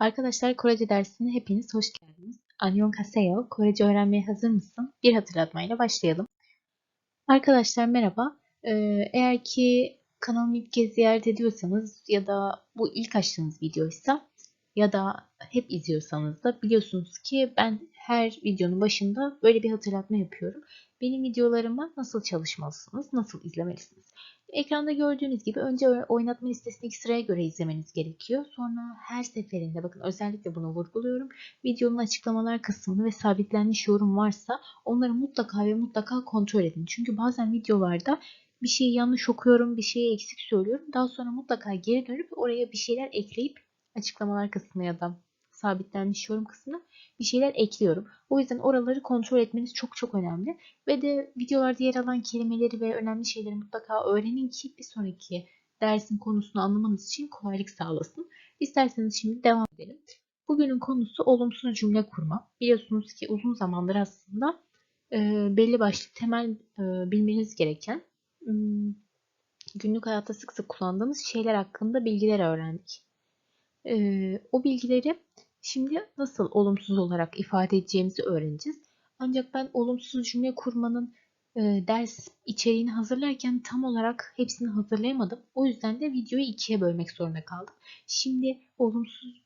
Arkadaşlar Korece dersine hepiniz hoş geldiniz. Annyeonghaseyo, Korece öğrenmeye hazır mısın? Bir hatırlatmayla başlayalım. Arkadaşlar merhaba. Ee, eğer ki kanalımı ilk kez ziyaret ediyorsanız ya da bu ilk açtığınız videoysa ya da hep izliyorsanız da biliyorsunuz ki ben her videonun başında böyle bir hatırlatma yapıyorum. Benim videolarıma nasıl çalışmalısınız, nasıl izlemelisiniz? Ekranda gördüğünüz gibi önce oynatma listesindeki sıraya göre izlemeniz gerekiyor. Sonra her seferinde bakın özellikle bunu vurguluyorum. Videonun açıklamalar kısmını ve sabitlenmiş yorum varsa onları mutlaka ve mutlaka kontrol edin. Çünkü bazen videolarda bir şeyi yanlış okuyorum, bir şeyi eksik söylüyorum. Daha sonra mutlaka geri dönüp oraya bir şeyler ekleyip açıklamalar kısmına ya da sabitlenmiş yorum kısmına bir şeyler ekliyorum. O yüzden oraları kontrol etmeniz çok çok önemli. Ve de videolarda yer alan kelimeleri ve önemli şeyleri mutlaka öğrenin ki bir sonraki dersin konusunu anlamanız için kolaylık sağlasın. İsterseniz şimdi devam edelim. Bugünün konusu olumsuz cümle kurma. Biliyorsunuz ki uzun zamandır aslında e, belli başlı temel e, bilmeniz gereken e, günlük hayatta sık sık kullandığımız şeyler hakkında bilgiler öğrendik. E, o bilgileri Şimdi nasıl olumsuz olarak ifade edeceğimizi öğreneceğiz. Ancak ben olumsuz cümle kurmanın e, ders içeriğini hazırlarken tam olarak hepsini hazırlayamadım. O yüzden de videoyu ikiye bölmek zorunda kaldım. Şimdi olumsuz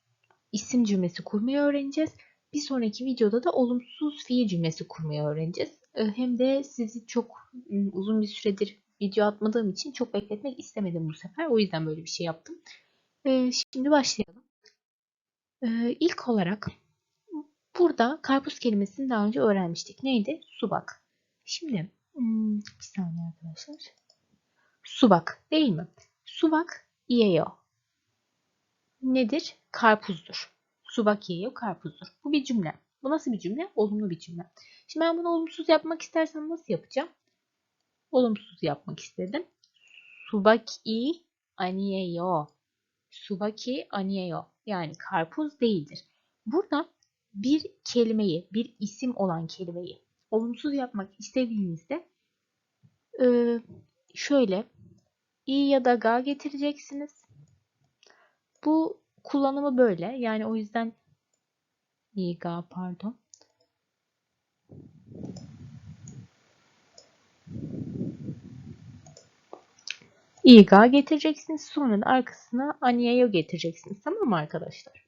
isim cümlesi kurmayı öğreneceğiz. Bir sonraki videoda da olumsuz fiil cümlesi kurmayı öğreneceğiz. E, hem de sizi çok uzun bir süredir video atmadığım için çok bekletmek istemedim bu sefer. O yüzden böyle bir şey yaptım. E, şimdi başlayalım. Ee, ilk olarak burada karpuz kelimesini daha önce öğrenmiştik. Neydi? Subak. Şimdi hmm, bir saniye arkadaşlar. Subak değil mi? Subak yiyor. Nedir? Karpuzdur. Subak yiyor karpuzdur. Bu bir cümle. Bu nasıl bir cümle? Olumlu bir cümle. Şimdi ben bunu olumsuz yapmak istersem nasıl yapacağım? Olumsuz yapmak istedim. Subaki aniyeyo. Subaki aniyeyo yani karpuz değildir. Burada bir kelimeyi, bir isim olan kelimeyi olumsuz yapmak istediğinizde e, şöyle i ya da ga getireceksiniz. Bu kullanımı böyle. Yani o yüzden i ga pardon. İga getireceksiniz. Sonra arkasına aniyeyo getireceksiniz. Tamam mı arkadaşlar?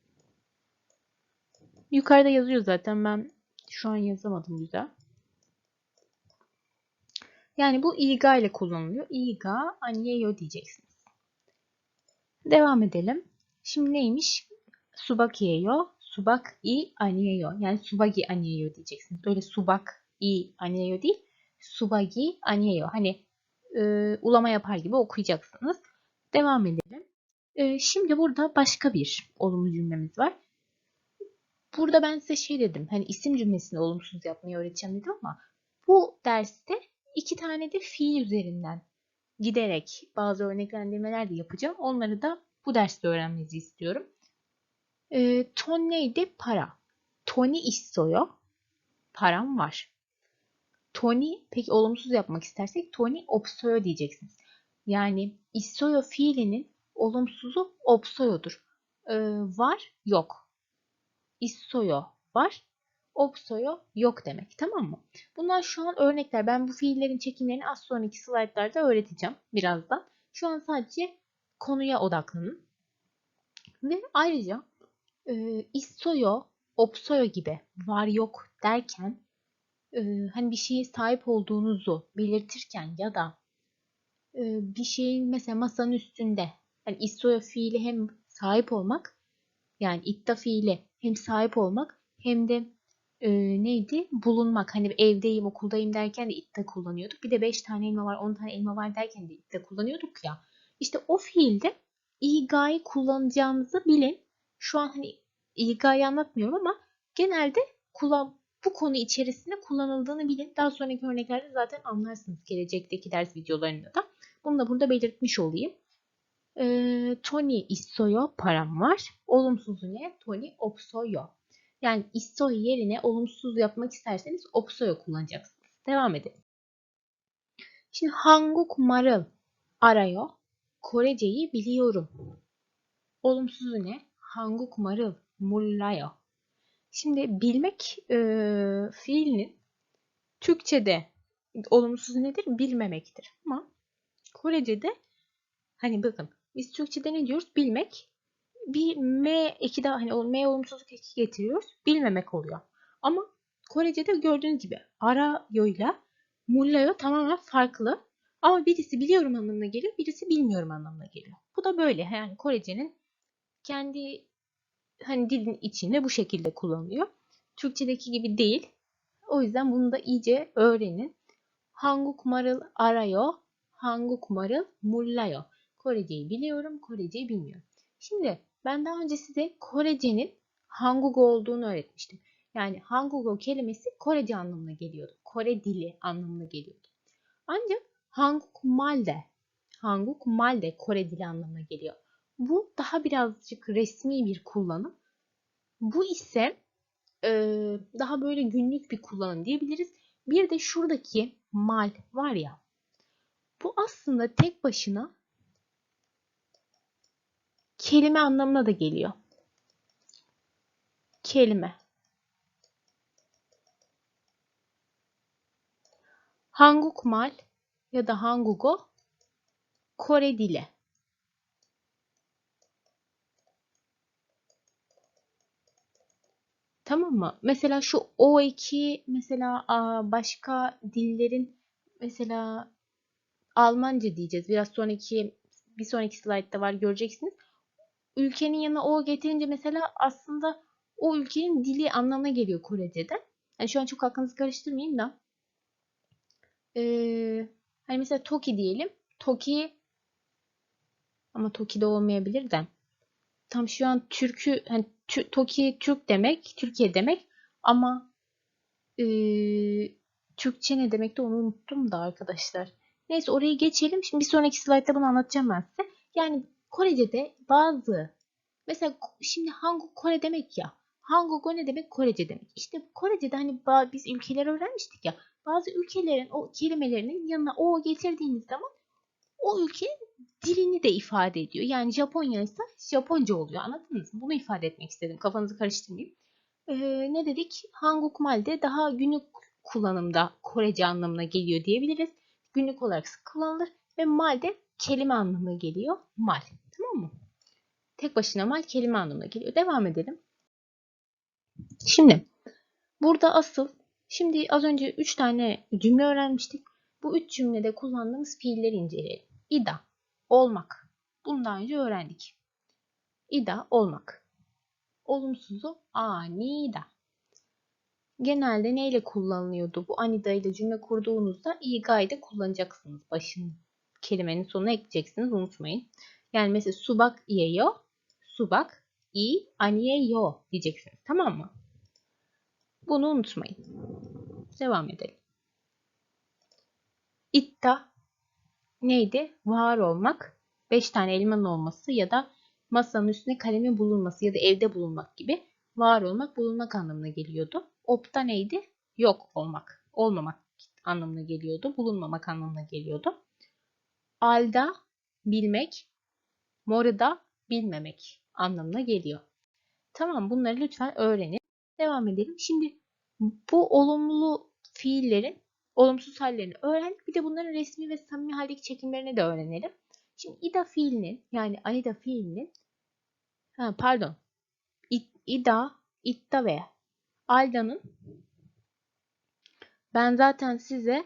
Yukarıda yazıyor zaten. Ben şu an yazamadım güzel. Yani bu iga ile kullanılıyor. Iga aniyeyo diyeceksiniz. Devam edelim. Şimdi neymiş? Subak yeyo, subak i aniyeyo. Yani subagi aniyeyo diyeceksiniz. Böyle subak i aniyeyo değil. Subagi aniyeyo. Hani e, ulama yapar gibi okuyacaksınız. Devam edelim. E, şimdi burada başka bir olumlu cümlemiz var. Burada ben size şey dedim. Hani isim cümlesini olumsuz yapmayı öğreteceğim dedim ama bu derste iki tane de fiil üzerinden giderek bazı örneklendirmeler de yapacağım. Onları da bu derste öğrenmenizi istiyorum. E, ton neydi? Para. Toni istiyor. Param var. Tony peki olumsuz yapmak istersek Tony opsoyo diyeceksiniz. Yani isoyo fiilinin olumsuzu opsoyodur. Ee, var yok. İsoyo var. Opsoyo yok demek. Tamam mı? Bunlar şu an örnekler. Ben bu fiillerin çekimlerini az sonraki slaytlarda öğreteceğim birazdan. Şu an sadece konuya odaklanın. Ve ayrıca e, isoyo, opsoyo gibi var yok derken hani bir şeye sahip olduğunuzu belirtirken ya da bir şeyin mesela masanın üstünde hani istoya fiili hem sahip olmak yani itta fiili hem sahip olmak hem de e, neydi? Bulunmak. Hani evdeyim okuldayım derken de itta kullanıyorduk. Bir de 5 tane elma var 10 tane elma var derken de itta kullanıyorduk ya. İşte o fiilde iga'yı kullanacağınızı bilin. Şu an hani iga'yı anlatmıyorum ama genelde kullan bu konu içerisinde kullanıldığını bilin. Daha sonraki örneklerde zaten anlarsınız gelecekteki ders videolarında da. Bunu da burada belirtmiş olayım. Ee, Tony isoyo param var. Olumsuzu ne? Tony opsoyo. Yani isoy yerine olumsuz yapmak isterseniz opsoyo kullanacaksınız. Devam edelim. Şimdi hanguk marıl arayo. Koreceyi biliyorum. Olumsuzu ne? Hanguk marıl mullayo. Şimdi bilmek e, fiilinin Türkçe'de olumsuz nedir? Bilmemektir. Ama Korece'de hani bakın biz Türkçe'de ne diyoruz? Bilmek. Bir M eki daha hani M olumsuzluk eki getiriyoruz. Bilmemek oluyor. Ama Korece'de gördüğünüz gibi arayoyla mullayo tamamen farklı. Ama birisi biliyorum anlamına geliyor, birisi bilmiyorum anlamına geliyor. Bu da böyle. Yani Korece'nin kendi hani dilin içinde bu şekilde kullanılıyor. Türkçedeki gibi değil. O yüzden bunu da iyice öğrenin. Hanguk marıl arayo, hanguk marıl mullayo. Koreceyi biliyorum, Koreceyi bilmiyorum. Şimdi ben daha önce size Korecenin Hanguk olduğunu öğretmiştim. Yani Hangugo kelimesi Korece anlamına geliyordu. Kore dili anlamına geliyordu. Ancak Hanguk Malde, Hanguk Malde Kore dili anlamına geliyor. Bu daha birazcık resmi bir kullanım. Bu ise e, daha böyle günlük bir kullanım diyebiliriz. Bir de şuradaki mal var ya. Bu aslında tek başına kelime anlamına da geliyor. Kelime. Hangukmal ya da Hangugo Kore dili. Tamam mı? Mesela şu O2 mesela başka dillerin mesela Almanca diyeceğiz. Biraz sonraki bir sonraki slaytta var göreceksiniz. Ülkenin yanına O getirince mesela aslında o ülkenin dili anlamına geliyor Korece'de. Yani şu an çok aklınızı karıştırmayayım da. Ee, hani mesela Toki diyelim. Toki ama Toki'de olmayabilir de. Tam şu an Türk'ü hani Toki Türk demek, Türkiye demek ama e, Türkçe ne demek de onu unuttum da arkadaşlar. Neyse orayı geçelim. Şimdi bir sonraki slaytta bunu anlatacağım ben size. Yani Korece'de bazı mesela şimdi Hanguk Kore demek ya. Hangugo ne demek? Korece demek. İşte Korece'de hani biz ülkeler öğrenmiştik ya. Bazı ülkelerin o kelimelerinin yanına o getirdiğiniz zaman o ülkenin dilini de ifade ediyor. Yani Japonya ise Japonca oluyor. Anladınız mı? Bunu ifade etmek istedim. Kafanızı karıştırmayayım. Ee, ne dedik? Hangukmal'de daha günlük kullanımda Korece anlamına geliyor diyebiliriz. Günlük olarak sık kullanılır ve mal de kelime anlamına geliyor. Mal. Tamam mı? Tek başına mal kelime anlamına geliyor. Devam edelim. Şimdi burada asıl şimdi az önce 3 tane cümle öğrenmiştik. Bu 3 cümlede kullandığımız fiilleri inceleyelim. İda olmak. Bunu daha önce öğrendik. İda olmak. Olumsuzu anida. Genelde neyle kullanılıyordu? Bu anida ile cümle kurduğunuzda iga'yı kullanacaksınız. Başın kelimenin sonuna ekleyeceksiniz. Unutmayın. Yani mesela subak iyeyo, subak i aniyeyo diyeceksiniz. Tamam mı? Bunu unutmayın. Devam edelim. İtta neydi? Var olmak, 5 tane elmanın olması ya da masanın üstünde kalemin bulunması ya da evde bulunmak gibi var olmak, bulunmak anlamına geliyordu. Opta neydi? Yok olmak, olmamak anlamına geliyordu. Bulunmamak anlamına geliyordu. Alda bilmek, morda bilmemek anlamına geliyor. Tamam bunları lütfen öğrenin. Devam edelim. Şimdi bu olumlu fiillerin olumsuz hallerini öğrendik. Bir de bunların resmi ve samimi haldeki çekimlerini de öğrenelim. Şimdi ida fiilinin yani anida fiilinin ha, pardon ida, itta ve alda'nın ben zaten size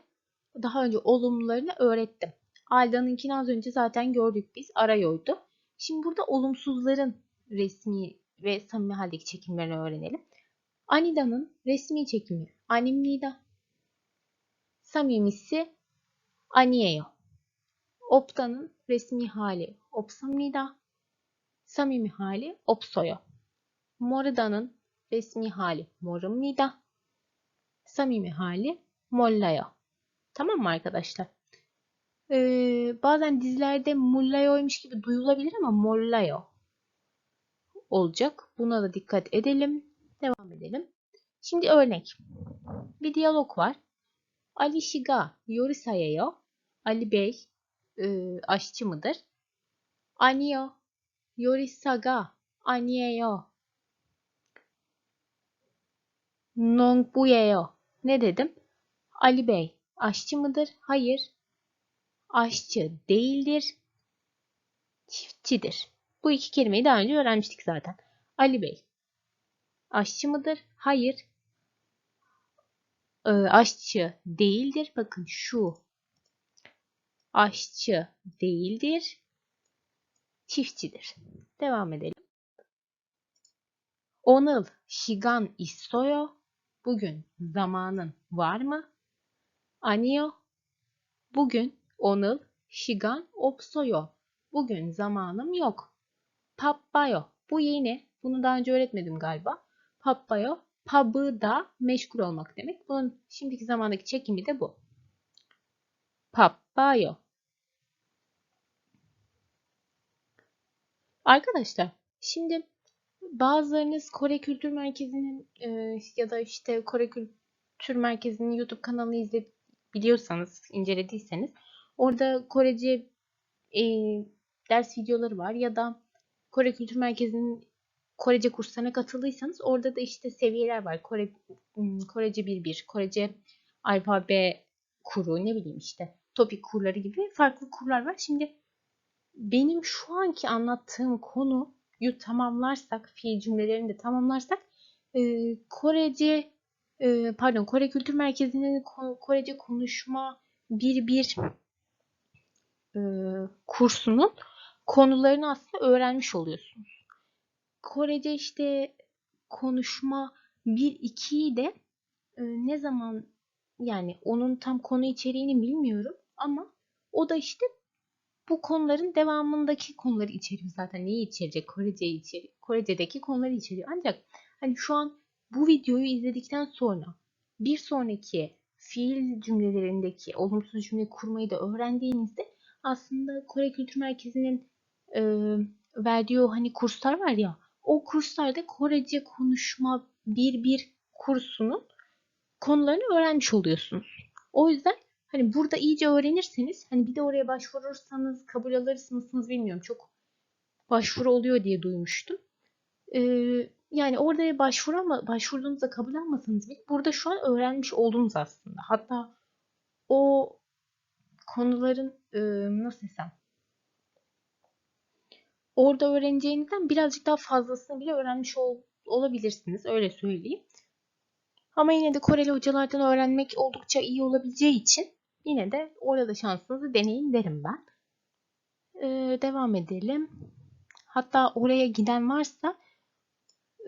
daha önce olumlularını öğrettim. Alda'nınkini az önce zaten gördük biz. Arayoydu. Şimdi burada olumsuzların resmi ve samimi haldeki çekimlerini öğrenelim. Anida'nın resmi çekimi animnida. Samimisi aniyeyo. Opta'nın resmi hali opsamnida. Samimi hali opsoyo. Morida'nın resmi hali morumnida. Samimi hali mollayo. Tamam mı arkadaşlar? Ee, bazen dizilerde mullayoymuş gibi duyulabilir ama mollayo olacak. Buna da dikkat edelim. Devam edelim. Şimdi örnek. Bir diyalog var. Ali ga yori sayayo. Ali Bey e, aşçı mıdır? Aniyo yori saga aniyeyo. Nongbuyeyo. Ne dedim? Ali Bey aşçı mıdır? Hayır. Aşçı değildir. Çiftçidir. Bu iki kelimeyi daha önce öğrenmiştik zaten. Ali Bey aşçı mıdır? Hayır e, aşçı değildir. Bakın şu aşçı değildir. Çiftçidir. Devam edelim. Onıl shigan istoyo. Bugün zamanın var mı? Anio. Bugün onıl shigan opsoyo. Bugün zamanım yok. Pappayo. Bu yeni. Bunu daha önce öğretmedim galiba. Pappayo pub'ı da meşgul olmak demek. Bunun şimdiki zamandaki çekimi de bu. Pappayo. Arkadaşlar şimdi bazılarınız Kore Kültür Merkezi'nin e, ya da işte Kore Kültür Merkezi'nin YouTube kanalını izleyebiliyorsanız, incelediyseniz orada Korece e, ders videoları var ya da Kore Kültür Merkezi'nin Korece kurslarına katıldıysanız orada da işte seviyeler var. Kore ım, Korece 1-1, Korece alfabe kuru ne bileyim işte topik kurları gibi farklı kurlar var. Şimdi benim şu anki anlattığım konuyu tamamlarsak, fiil cümlelerini de tamamlarsak e, Korece e, pardon Kore Kültür Merkezi'nin Ko- Korece konuşma bir bir e, kursunun konularını aslında öğrenmiş oluyorsunuz. Korece işte konuşma 1-2'yi de e, ne zaman yani onun tam konu içeriğini bilmiyorum ama o da işte bu konuların devamındaki konuları içeriyor zaten. Neyi içerecek? Korece'yi içeriyor. Korece'deki konuları içeriyor. Ancak hani şu an bu videoyu izledikten sonra bir sonraki fiil cümlelerindeki olumsuz cümle kurmayı da öğrendiğinizde aslında Kore Kültür Merkezi'nin e, verdiği o hani kurslar var ya o kurslarda Korece konuşma bir bir kursunun konularını öğrenmiş oluyorsunuz. O yüzden hani burada iyice öğrenirseniz hani bir de oraya başvurursanız kabul alırsınız mısınız bilmiyorum. Çok başvuru oluyor diye duymuştum. Ee, yani oraya başvuru ama başvurduğunuzda kabul almasanız bile burada şu an öğrenmiş oldunuz aslında. Hatta o konuların e, nasıl desem orada öğreneceğinizden birazcık daha fazlasını bile öğrenmiş ol- olabilirsiniz. Öyle söyleyeyim. Ama yine de Koreli hocalardan öğrenmek oldukça iyi olabileceği için yine de orada şansınızı deneyin derim ben. Ee, devam edelim. Hatta oraya giden varsa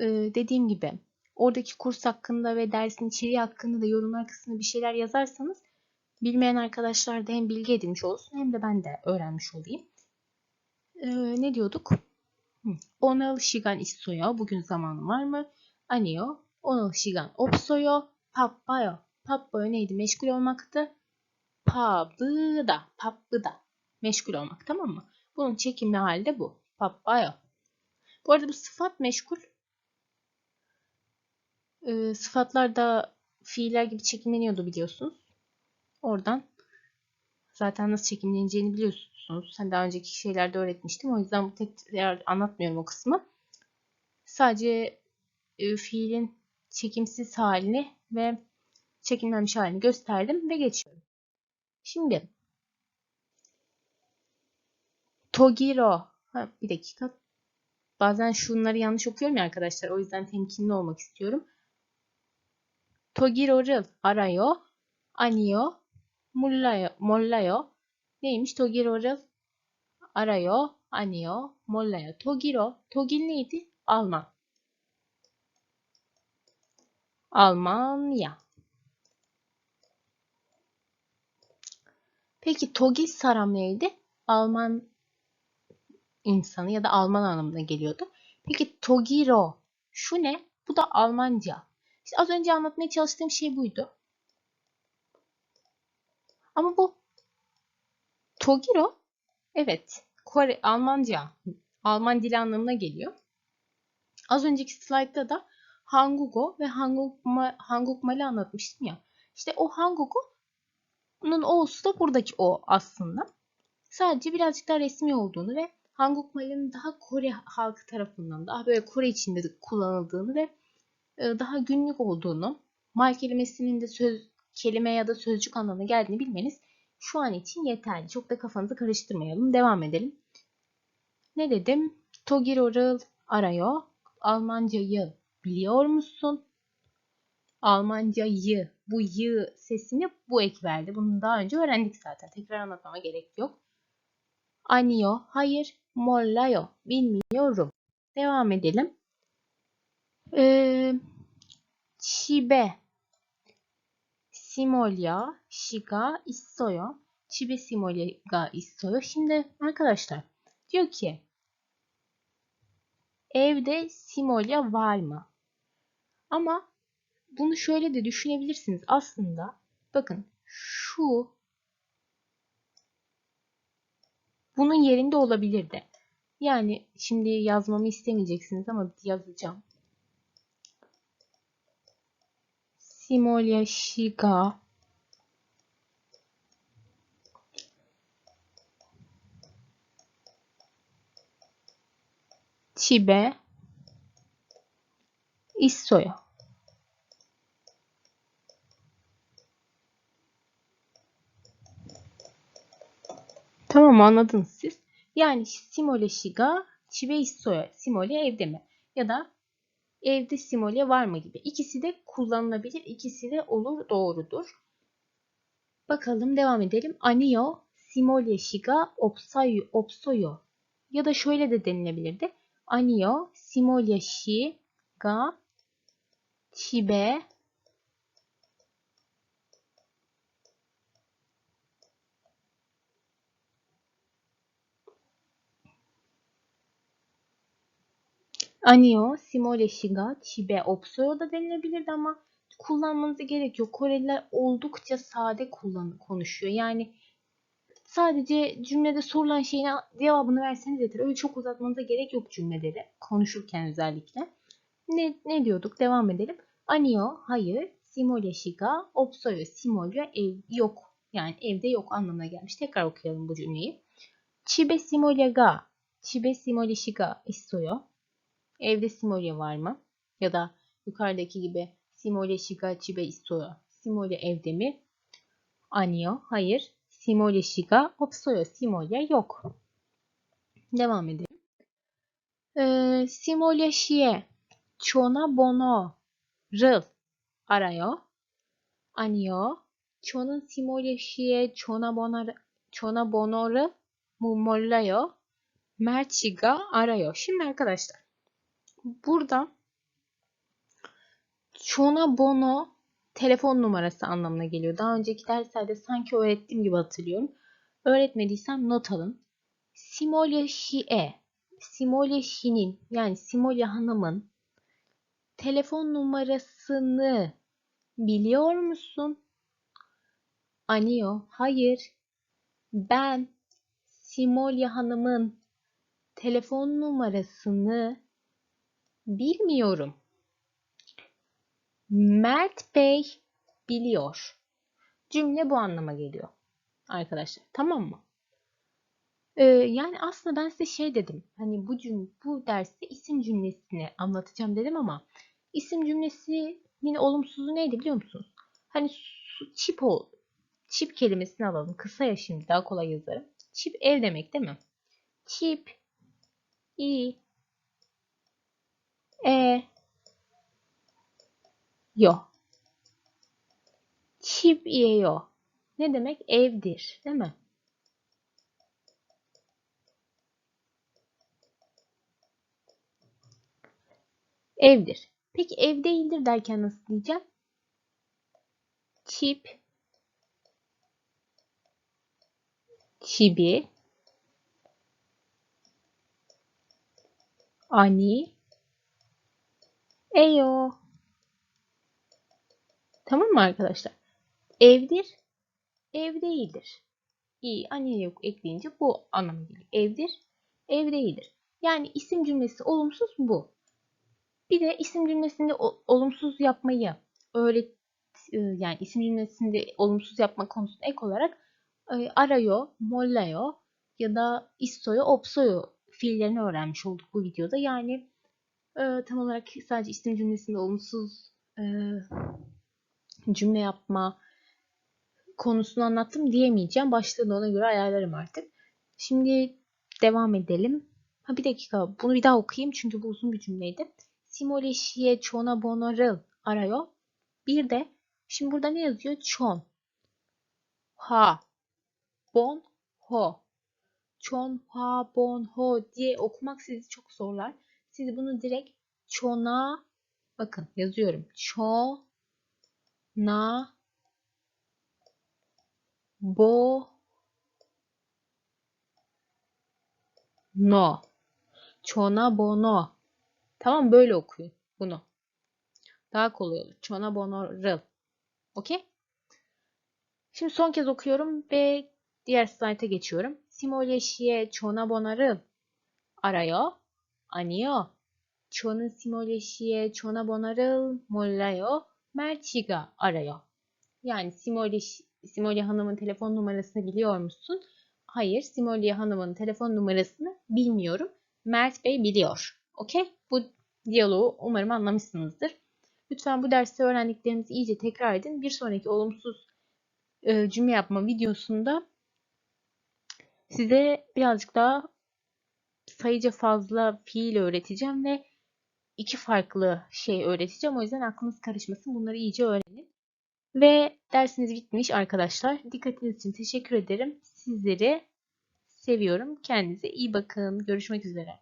e, dediğim gibi oradaki kurs hakkında ve dersin içeriği hakkında da yorumlar kısmına bir şeyler yazarsanız bilmeyen arkadaşlar da hem bilgi edinmiş olsun hem de ben de öğrenmiş olayım e, ne diyorduk? Onal shigan istoyo. Bugün zamanım var mı? Anio. Onal shigan opsoyo. Pappayo. Pappayo neydi? Meşgul olmaktı. Pabbıda. Pabbıda. Meşgul olmak tamam mı? Bunun çekimli hali de bu. Pappayo. Bu arada bu sıfat meşgul. Ee, e, sıfatlar da fiiller gibi çekimleniyordu biliyorsunuz. Oradan zaten nasıl çekimleneceğini biliyorsunuz biliyorsunuz. Hani daha önceki şeylerde öğretmiştim. O yüzden bu tekrar anlatmıyorum o kısmı. Sadece e, fiilin çekimsiz halini ve çekilmemiş halini gösterdim ve geçiyorum. Şimdi Togiro. Ha, bir dakika. Bazen şunları yanlış okuyorum ya arkadaşlar. O yüzden temkinli olmak istiyorum. Togiro'ru arayo, anio, mullayo, mollayo, Neymiş Togiroro? Arayo, Anio, Mollayo, Togiro. Togil neydi? Alman. Almanya. Peki Togil saram neydi? Alman insanı ya da Alman anlamına geliyordu. Peki Togiro şu ne? Bu da Almanca. İşte az önce anlatmaya çalıştığım şey buydu. Ama bu Togiro evet Kore Almanca Alman dili anlamına geliyor. Az önceki slaytta da Hangugo ve Hangukma, Hangukmal'i anlatmıştım ya. İşte o Hangugo'nun o'su da buradaki o aslında. Sadece birazcık daha resmi olduğunu ve Hangukmal'in daha Kore halkı tarafından daha böyle Kore içinde de kullanıldığını ve e, daha günlük olduğunu, mal kelimesinin de söz kelime ya da sözcük anlamına geldiğini bilmeniz şu an için yeterli. Çok da kafanızı karıştırmayalım. Devam edelim. Ne dedim? Togiror'u arıyor. Almancayı biliyor musun? Almancayı, bu y sesini bu ek verdi. Bunu daha önce öğrendik zaten. Tekrar anlatmama gerek yok. Anio, hayır. Mollayo, bilmiyorum. Devam edelim. Ee, Chibe, Simolya, Shiga, Issoyo. Chibe Simolya Issoyo. Şimdi arkadaşlar diyor ki evde Simolya var mı? Ama bunu şöyle de düşünebilirsiniz. Aslında bakın şu bunun yerinde olabilirdi. Yani şimdi yazmamı istemeyeceksiniz ama yazacağım. Simolya Shiga Chibe Issoyo. Tamam anladınız siz. Yani Simole Shiga Chibe Issoyo. Simole evde mi? Ya da evde Simole var mı gibi. İkisi de kullanılabilir. İkisi de olur doğrudur. Bakalım devam edelim. Anio Simole Shiga Opsayo, Opsoyo. Ya da şöyle de denilebilirdi. Anio Simole Shiga Chibe Anio, Simole Shiga, Chibe, Opsoyo da denilebilirdi ama kullanmanıza gerek yok. Koreliler oldukça sade kullan konuşuyor. Yani sadece cümlede sorulan şeyin cevabını verseniz yeter. Öyle çok uzatmanıza gerek yok cümleleri. Konuşurken özellikle. Ne, ne diyorduk? Devam edelim. Anio, hayır. Simole Shiga, Opsoyo, Simolya, ev yok. Yani evde yok anlamına gelmiş. Tekrar okuyalım bu cümleyi. Chibe Simolya ga, Chibe Simole Shiga istoyo. Evde Simolya var mı? Ya da yukarıdaki gibi Simolya Shiga Chibe istoyo. Simolya evde mi? Anio, hayır. Simolya Shiga opsoyo. Simolya yok. Devam edelim. Ee, Simolya Shie Chona Bono Rıl arayo. Anio Chona Simolya Shie Chona Bono Chona Bono'ru Mumollayo Mert arayo. Şimdi arkadaşlar burada Chona Bono telefon numarası anlamına geliyor. Daha önceki derslerde sanki öğrettiğim gibi hatırlıyorum. Öğretmediysem not alın. Simolya Şie, Simolya Şi'nin yani Simolya Hanım'ın telefon numarasını biliyor musun? Anio, hayır. Ben Simolya Hanım'ın telefon numarasını bilmiyorum. Mert Bey biliyor. Cümle bu anlama geliyor. Arkadaşlar tamam mı? Ee, yani aslında ben size şey dedim. Hani bu cümle, bu derste isim cümlesini anlatacağım dedim ama isim cümlesinin olumsuzu neydi biliyor musunuz? Hani çip ol, çip kelimesini alalım. Kısa ya şimdi daha kolay yazarım. Çip ev demek değil mi? Çip i e yo. Chip ye yo. Ne demek? Evdir. Değil mi? Evdir. Peki ev değildir derken nasıl diyeceğim? Çip Çibi Ani Eyo. Tamam mı arkadaşlar? Evdir, ev değildir. İyi, anne yok ekleyince bu anlamı geliyor. Evdir, ev değildir. Yani isim cümlesi olumsuz bu. Bir de isim cümlesinde olumsuz yapmayı öyle yani isim cümlesinde olumsuz yapma konusuna ek olarak e, arayo, mollayo ya da issoyo, opsoyo fiillerini öğrenmiş olduk bu videoda. Yani e, tam olarak sadece isim cümlesinde olumsuz e, cümle yapma konusunu anlattım diyemeyeceğim. Başlığını ona göre ayarlarım artık. Şimdi devam edelim. Ha bir dakika bunu bir daha okuyayım çünkü bu uzun bir cümleydi. Simoleşiye çona bonarıl arıyor. Bir de şimdi burada ne yazıyor? Çon. Ha. Bon ho. Çon ha bon ho diye okumak sizi çok zorlar. Siz bunu direkt çona bakın yazıyorum. Ço na bo no. Çona bono. Tamam böyle okuyun bunu. Daha kolay olur. Çona bono rıl. Okey? Şimdi son kez okuyorum ve diğer slayta geçiyorum. Simoleşiye çona bonarıl arayo aniyo. ço는 simoleşiye çona bonarıl mollayo merchiga arayo. Yani Simoli, Simoli Hanım'ın telefon numarasını biliyor musun? Hayır, Simoli Hanım'ın telefon numarasını bilmiyorum. Mert Bey biliyor. Okey? Bu diyaloğu umarım anlamışsınızdır. Lütfen bu derste öğrendiklerinizi iyice tekrar edin. Bir sonraki olumsuz e, cümle yapma videosunda size birazcık daha sayıca fazla fiil öğreteceğim ve iki farklı şey öğreteceğim. O yüzden aklınız karışmasın. Bunları iyice öğrenin. Ve dersiniz bitmiş arkadaşlar. Dikkatiniz için teşekkür ederim. Sizleri seviyorum. Kendinize iyi bakın. Görüşmek üzere.